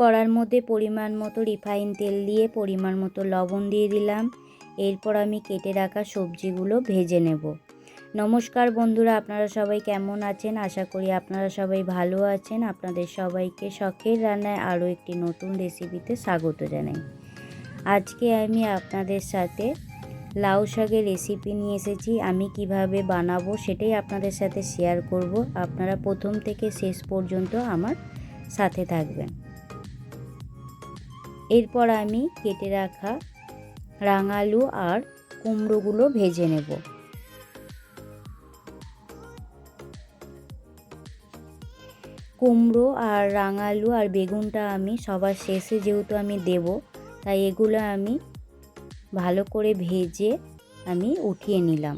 কড়ার মধ্যে পরিমাণ মতো রিফাইন তেল দিয়ে পরিমাণ মতো লবণ দিয়ে দিলাম। এরপর আমি কেটে রাখা সবজিগুলো ভেজে নেব। নমস্কার বন্ধুরা, আপনারা সবাই কেমন আছেন? আশা করি আপনারা সবাই ভালো আছেন। আপনাদের সবাইকে শখের রান্নায় আরও একটি নতুন রেসিপিতে স্বাগত জানাই। আজকে আমি আপনাদের সাথে লাউ শাকের রেসিপি নিয়ে এসেছি। আমি কীভাবে বানাবো সেটাই আপনাদের সাথে শেয়ার করব। আপনারা প্রথম থেকে শেষ পর্যন্ত আমার সাথে থাকবেন। এরপর আমি কেটে রাখা রাঙালু আর কুমড়োগুলো ভেজে নেব। কুমড়ো আর রাঙালু আর বেগুনটা আমি সবার শেষে যেহেতু আমি দেব, তাই এগুলো আমি ভালো করে ভেজে আমি উঠিয়ে নিলাম।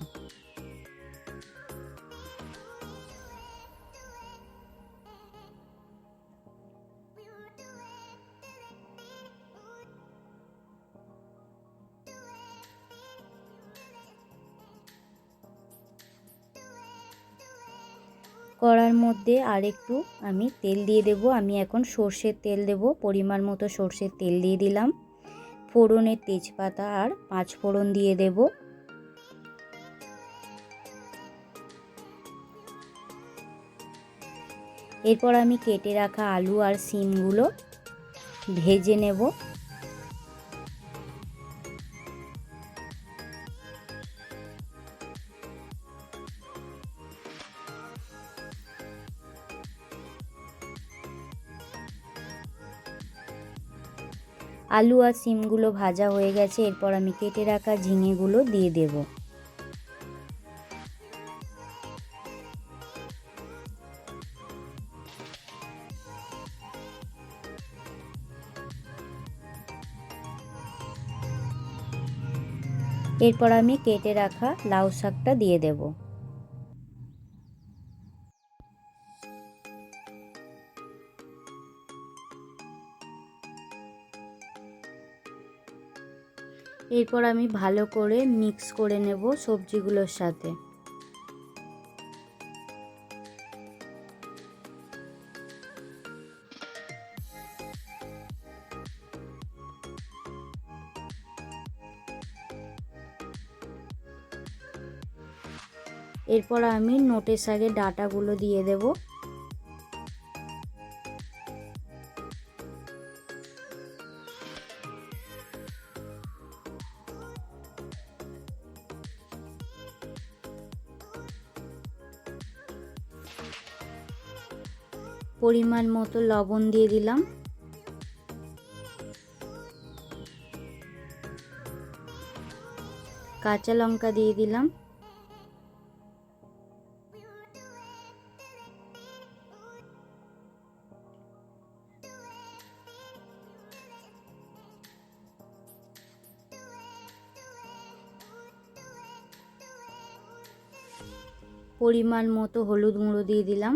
কড়ার মধ্যে আর একটু আমি তেল দিয়ে দেব। আমি এখন সর্ষের তেল দেব। পরিমাণ মতো সর্ষের তেল দিয়ে দিলাম। ফোড়নের তেজপাতা আর পাঁচ ফোড়ন দিয়ে দেব। এরপর আমি কেটে রাখা আলু আর সিমগুলো ভেজে নেব। আলু আর সিমগুলো ভাজা হয়ে গেছে, এরপর আমি কেটে রাখা ঝিঙেগুলো দিয়ে দেব। এরপর আমি কেটে রাখা লাউ শাকটা দিয়ে দেবো। এরপর আমি ভালো করে মিক্স করে নেব সবজিগুলোর সাথে। এরপর আমি নোটের শাকের ডাটাগুলো দিয়ে দেবো। পরিমাণ মতো লবণ দিয়ে দিলাম। কাঁচা লঙ্কা দিয়ে দিলাম। পরিমাণ মতো হলুদ গুঁড়ো দিয়ে দিলাম।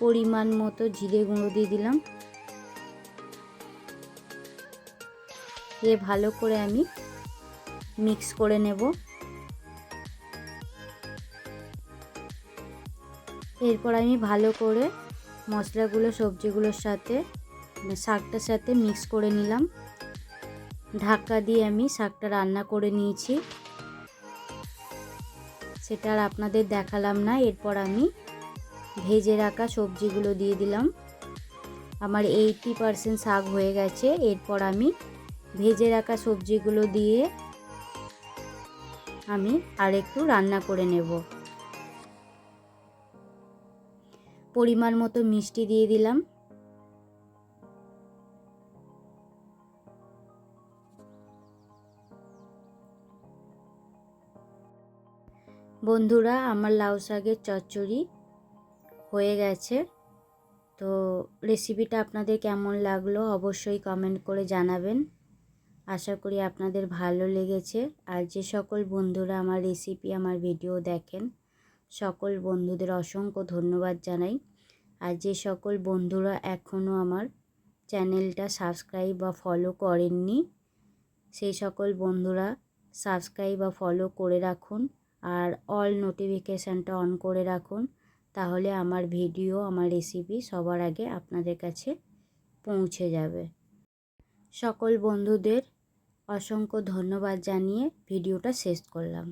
পরিমাণ মতো জিরে গুঁড়ো দিয়ে দিলাম। দিয়ে ভালো করে আমি মিক্স করে নেব। এরপর আমি ভালো করে মশলাগুলো, সবজিগুলোর সাথে, শাকটার সাথে মিক্স করে নিলাম। ঢাকা দিয়ে আমি শাকটা রান্না করে নিয়েছি। সেটা আর আপনাদের দেখালাম না। এরপর আমি ভেজে রাখা সবজিগুলো দিয়ে দিলাম। আমার এইটি পারসেন্ট শাক হয়ে গেছে। এরপর আমি ভেজে রাখা সবজিগুলো দিয়ে আমি আর একটু রান্না করে নেব। পরিমাণ মতো মিষ্টি দিয়ে দিলাম। বন্ধুরা, আমার লাউ শাকের চচ্চড়ি হয়ে গেছে। তো রেসিপিটা আপনাদের কেমন লাগল অবশ্যই কমেন্ট করে জানাবেন। আশা করি আপনাদের ভালো লেগেছে। আর যে সকল বন্ধুরা আমার রেসিপি আমার ভিডিও দেখেন, সকল বন্ধুদের অসংখ্য ধন্যবাদ জানাই। আর যে সকল বন্ধুরা এখনও আমার চ্যানেলটা সাবস্ক্রাইব বা ফলো করেননি, সেই সকল বন্ধুরা সাবস্ক্রাইব বা ফলো করে রাখুন। আর অল নোটিফিকেশানটা অন করে রাখুন। তাহলে আমার ভিডিও, আমার রেসিপি সবার আগে আপনাদের কাছে পৌঁছে যাবে। সকল বন্ধুদের অসংখ্য ধন্যবাদ জানিয়ে ভিডিওটা শেষ করলাম।